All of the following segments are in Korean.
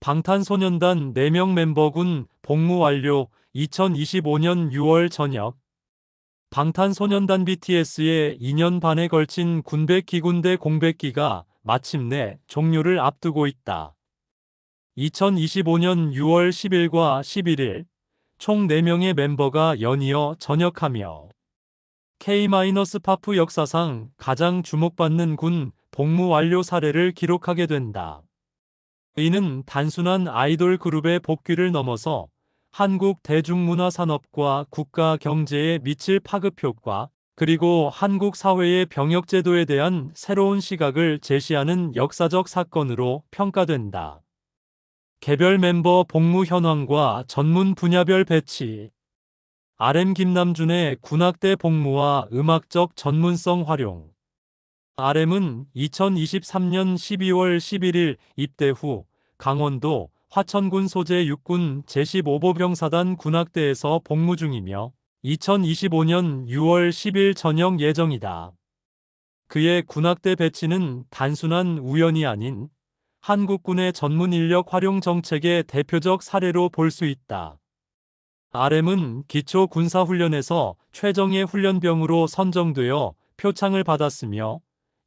방탄소년단 4명 멤버군 복무 완료 2025년 6월 저녁 방탄소년단 BTS의 2년 반에 걸친 군백 기 군대 공백기가 마침내 종료를 앞두고 있다. 2025년 6월 10일과 11일 총 4명의 멤버가 연이어 전역하며 K-파프 역사상 가장 주목받는 군 복무 완료 사례를 기록하게 된다. 이는 단순한 아이돌 그룹의 복귀를 넘어서 한국 대중문화 산업과 국가 경제에 미칠 파급 효과, 그리고 한국 사회의 병역 제도에 대한 새로운 시각을 제시하는 역사적 사건으로 평가된다. 개별 멤버 복무 현황과 전문 분야별 배치, RM 김남준의 군악대 복무와 음악적 전문성 활용, RM은 2023년 12월 11일 입대 후 강원도 화천군 소재 육군 제15보병사단 군악대에서 복무 중이며 2025년 6월 10일 전역 예정이다. 그의 군악대 배치는 단순한 우연이 아닌 한국군의 전문 인력 활용 정책의 대표적 사례로 볼 수 있다. RM은 기초 군사훈련에서 최정예 훈련병으로 선정되어 표창을 받았으며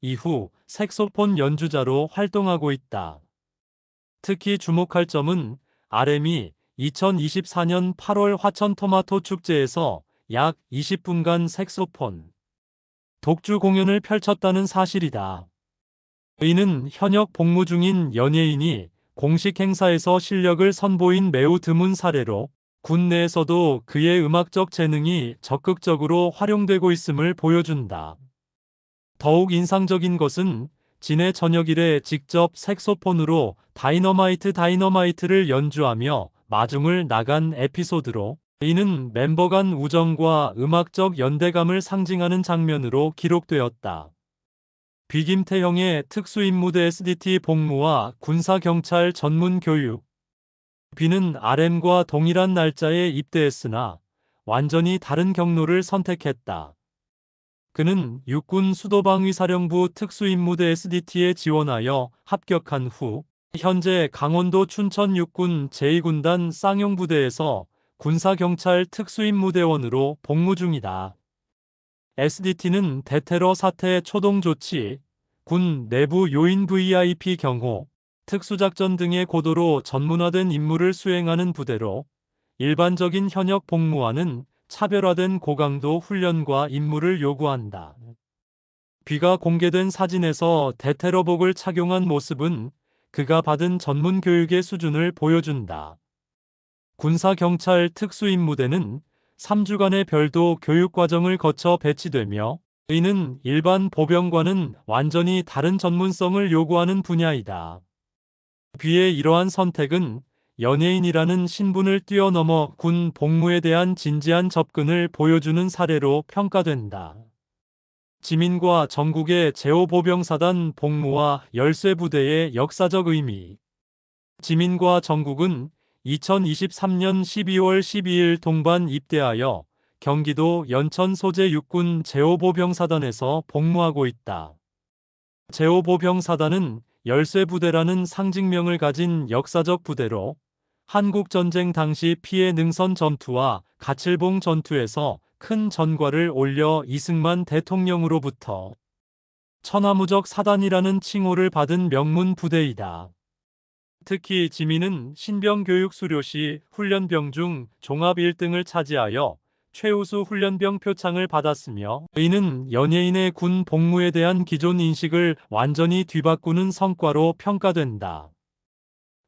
이후 색소폰 연주자로 활동하고 있다. 특히 주목할 점은 RM이 2024년 8월 화천 토마토 축제에서 약 20분간 색소폰 독주 공연을 펼쳤다는 사실이다. 이는 현역 복무 중인 연예인이 공식 행사에서 실력을 선보인 매우 드문 사례로 군 내에서도 그의 음악적 재능이 적극적으로 활용되고 있음을 보여준다. 더욱 인상적인 것은 지내 저녁 일에 직접 색소폰으로 다이너마이트 다이너마이트를 연주하며 마중을 나간 에피소드로 이는 멤버 간 우정과 음악적 연대감을 상징하는 장면으로 기록되었다. 비김태형의 특수임무대 SDT 복무와 군사경찰 전문 교육 비는 RM과 동일한 날짜에 입대했으나 완전히 다른 경로를 선택했다. 그는 육군 수도방위사령부 특수임무대 SDT에 지원하여 합격한 후 현재 강원도 춘천 육군 제2군단 쌍용부대에서 군사경찰 특수임무대원으로 복무 중이다. SDT는 대테러 사태 초동 조치, 군 내부 요인 VIP 경호, 특수작전 등의 고도로 전문화된 임무를 수행하는 부대로 일반적인 현역 복무와는 차별화된 고강도 훈련과 임무를 요구한다. 귀가 공개된 사진에서 대테러복을 착용한 모습은 그가 받은 전문 교육의 수준을 보여준다. 군사경찰 특수임무대는 3주간의 별도 교육과정을 거쳐 배치되며 이는 일반 보병과는 완전히 다른 전문성을 요구하는 분야이다. 귀의 이러한 선택은 연예인이라는 신분을 뛰어넘어 군 복무에 대한 진지한 접근을 보여주는 사례로 평가된다. 지민과 전국의 제5보병사단 복무와 열쇠부대의 역사적 의미 지민과 전국은 2023년 12월 12일 동반 입대하여 경기도 연천 소재 육군 제5보병사단에서 복무하고 있다. 제5보병사단은 열쇠부대라는 상징명을 가진 역사적 부대로 한국전쟁 당시 피해 능선 전투와 가칠봉 전투에서 큰 전과를 올려 이승만 대통령으로부터 천하무적 사단이라는 칭호를 받은 명문 부대이다. 특히 지민은 신병교육 수료 시 훈련병 중 종합 1등을 차지하여 최우수 훈련병 표창을 받았으며 이는 연예인의 군 복무에 대한 기존 인식을 완전히 뒤바꾸는 성과로 평가된다.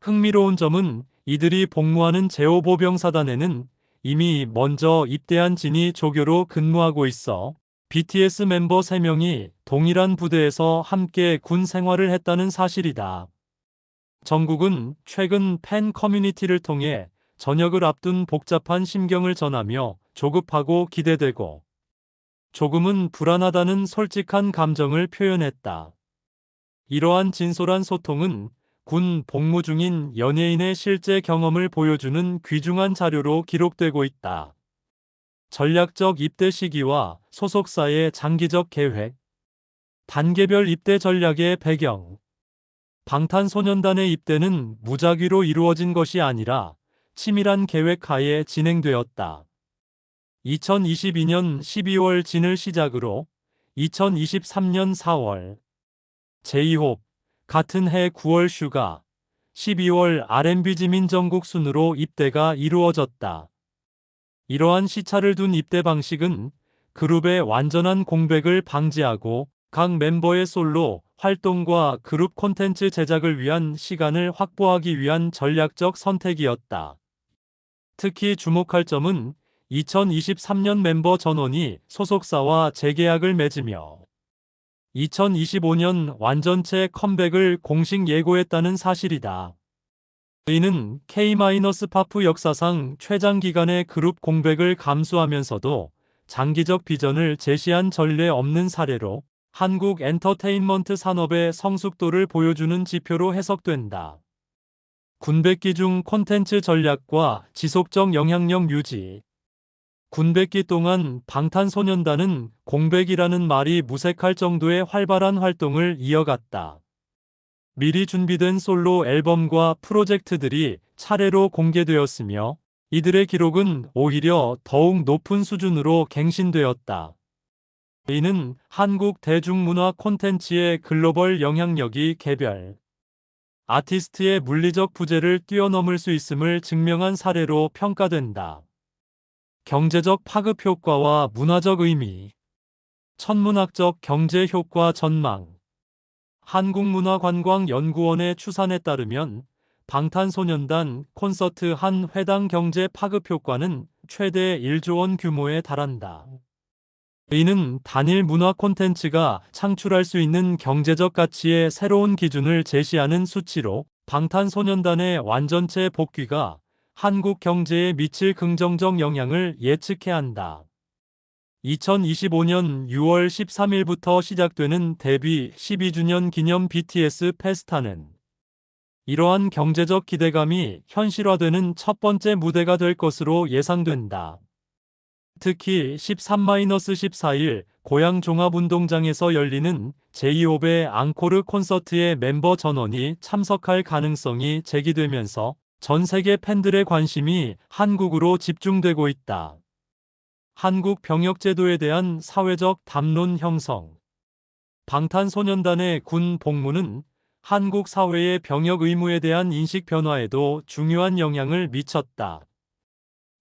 흥미로운 점은 이들이 복무하는 제5보병사단에는 이미 먼저 입대한 진이 조교로 근무하고 있어 BTS 멤버 3명이 동일한 부대에서 함께 군 생활을 했다는 사실이다. 정국은 최근 팬 커뮤니티를 통해 전역을 앞둔 복잡한 심경을 전하며 조급하고 기대되고 조금은 불안하다는 솔직한 감정을 표현했다. 이러한 진솔한 소통은 군 복무 중인 연예인의 실제 경험을 보여주는 귀중한 자료로 기록되고 있다. 전략적 입대 시기와 소속사의 장기적 계획, 단계별 입대 전략의 배경, 방탄소년단의 입대는 무작위로 이루어진 것이 아니라 치밀한 계획 하에 진행되었다. 2022년 12월 진을 시작으로 2023년 4월 제이홉 같은 해 9월 슈가 12월 R&B 지민 전국 순으로 입대가 이루어졌다. 이러한 시차를 둔 입대 방식은 그룹의 완전한 공백을 방지하고 각 멤버의 솔로 활동과 그룹 콘텐츠 제작을 위한 시간을 확보하기 위한 전략적 선택이었다. 특히 주목할 점은 2023년 멤버 전원이 소속사와 재계약을 맺으며 2025년 완전체 컴백을 공식 예고했다는 사실이다. 이는 K-파프 역사상 최장 기간의 그룹 공백을 감수하면서도 장기적 비전을 제시한 전례 없는 사례로 한국 엔터테인먼트 산업의 성숙도를 보여주는 지표로 해석된다. 군백기 중 콘텐츠 전략과 지속적 영향력 유지 군백기 동안 방탄소년단은 공백이라는 말이 무색할 정도의 활발한 활동을 이어갔다. 미리 준비된 솔로 앨범과 프로젝트들이 차례로 공개되었으며 이들의 기록은 오히려 더욱 높은 수준으로 갱신되었다. 이는 한국 대중문화 콘텐츠의 글로벌 영향력이 개별 아티스트의 물리적 부재를 뛰어넘을 수 있음을 증명한 사례로 평가된다. 경제적 파급 효과와 문화적 의미, 천문학적 경제 효과 전망, 한국문화관광연구원의 추산에 따르면 방탄소년단 콘서트 한 회당 경제 파급 효과는 최대 1조 원 규모에 달한다. 이는 단일 문화 콘텐츠가 창출할 수 있는 경제적 가치의 새로운 기준을 제시하는 수치로 방탄소년단의 완전체 복귀가 한국 경제에 미칠 긍정적 영향을 예측해야 한다. 2025년 6월 13일부터 시작되는 데뷔 12주년 기념 BTS 페스타는 이러한 경제적 기대감이 현실화되는 첫 번째 무대가 될 것으로 예상된다. 특히 13-14일 고양 종합운동장에서 열리는 제2홉의 앙코르 콘서트의 멤버 전원이 참석할 가능성이 제기되면서 전 세계 팬들의 관심이 한국으로 집중되고 있다. 한국 병역제도에 대한 사회적 담론 형성. 방탄소년단의 군 복무는 한국 사회의 병역 의무에 대한 인식 변화에도 중요한 영향을 미쳤다.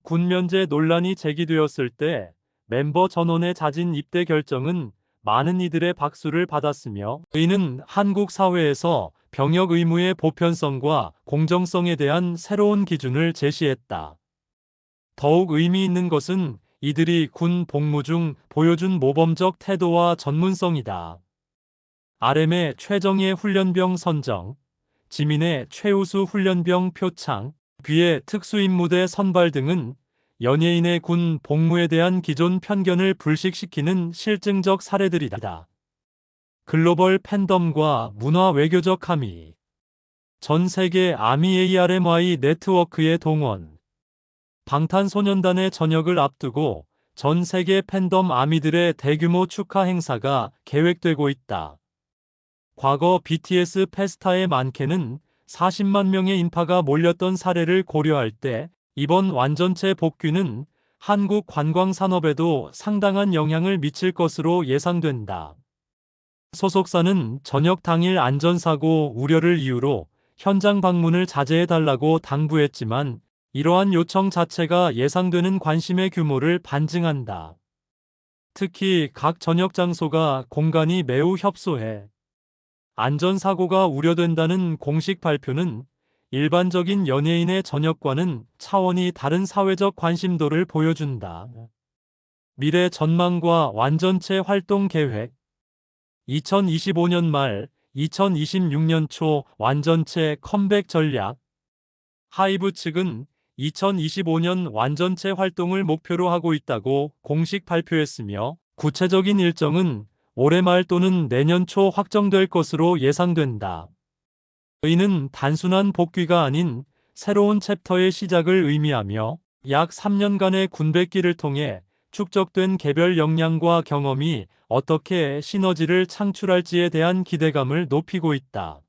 군 면제 논란이 제기되었을 때 멤버 전원의 자진 입대 결정은 많은 이들의 박수를 받았으며 이는 한국 사회에서 병역 의무의 보편성과 공정성에 대한 새로운 기준을 제시했다. 더욱 의미 있는 것은 이들이 군 복무 중 보여준 모범적 태도와 전문성이다. RM의 최정예 훈련병 선정, 지민의 최우수 훈련병 표창, 귀의 특수임무대 선발 등은 연예인의 군 복무에 대한 기존 편견을 불식시키는 실증적 사례들이다. 글로벌 팬덤과 문화 외교적 함의 전 세계 아미 ARMY 네트워크의 동원 방탄소년단의 전역을 앞두고 전 세계 팬덤 아미들의 대규모 축하 행사가 계획되고 있다. 과거 BTS 페스타의 많게는 40만 명의 인파가 몰렸던 사례를 고려할 때 이번 완전체 복귀는 한국 관광 산업에도 상당한 영향을 미칠 것으로 예상된다. 소속사는 저녁 당일 안전사고 우려를 이유로 현장 방문을 자제해달라고 당부했지만 이러한 요청 자체가 예상되는 관심의 규모를 반증한다. 특히 각 저녁 장소가 공간이 매우 협소해 안전사고가 우려된다는 공식 발표는 일반적인 연예인의 저녁과는 차원이 다른 사회적 관심도를 보여준다. 미래 전망과 완전체 활동 계획 2025년 말 2026년 초 완전체 컴백 전략 하이브 측은 2025년 완전체 활동을 목표로 하고 있다고 공식 발표했으며 구체적인 일정은 올해 말 또는 내년 초 확정될 것으로 예상된다. 이는 단순한 복귀가 아닌 새로운 챕터의 시작을 의미하며 약 3년간의 군백기를 통해 축적된 개별 역량과 경험이 어떻게 시너지를 창출할지에 대한 기대감을 높이고 있다.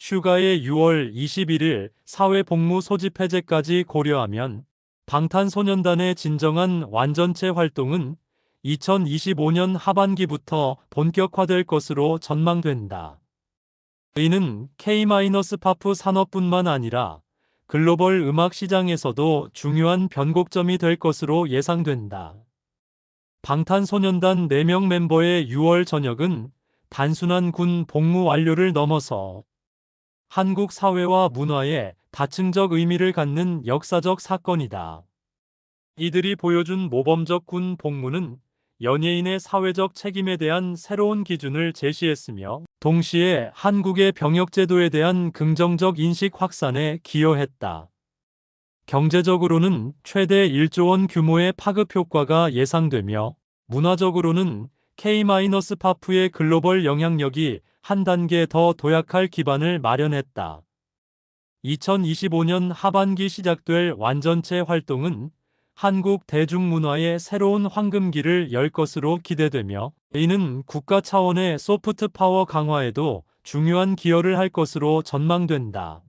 휴가의 6월 21일 사회복무 소집 해제까지 고려하면 방탄소년단의 진정한 완전체 활동은 2025년 하반기부터 본격화될 것으로 전망된다. 이는 K-파프 산업뿐만 아니라 글로벌 음악 시장에서도 중요한 변곡점이 될 것으로 예상된다. 방탄소년단 4명 멤버의 6월 전역은 단순한 군 복무 완료를 넘어서 한국 사회와 문화에 다층적 의미를 갖는 역사적 사건이다. 이들이 보여준 모범적 군 복무는 연예인의 사회적 책임에 대한 새로운 기준을 제시했으며 동시에 한국의 병역제도에 대한 긍정적 인식 확산에 기여했다. 경제적으로는 최대 1조 원 규모의 파급 효과가 예상되며 문화적으로는 K-파프의 글로벌 영향력이 한 단계 더 도약할 기반을 마련했다. 2025년 하반기 시작될 완전체 활동은 한국 대중문화의 새로운 황금기를 열 것으로 기대되며 이는 국가 차원의 소프트 파워 강화에도 중요한 기여를 할 것으로 전망된다.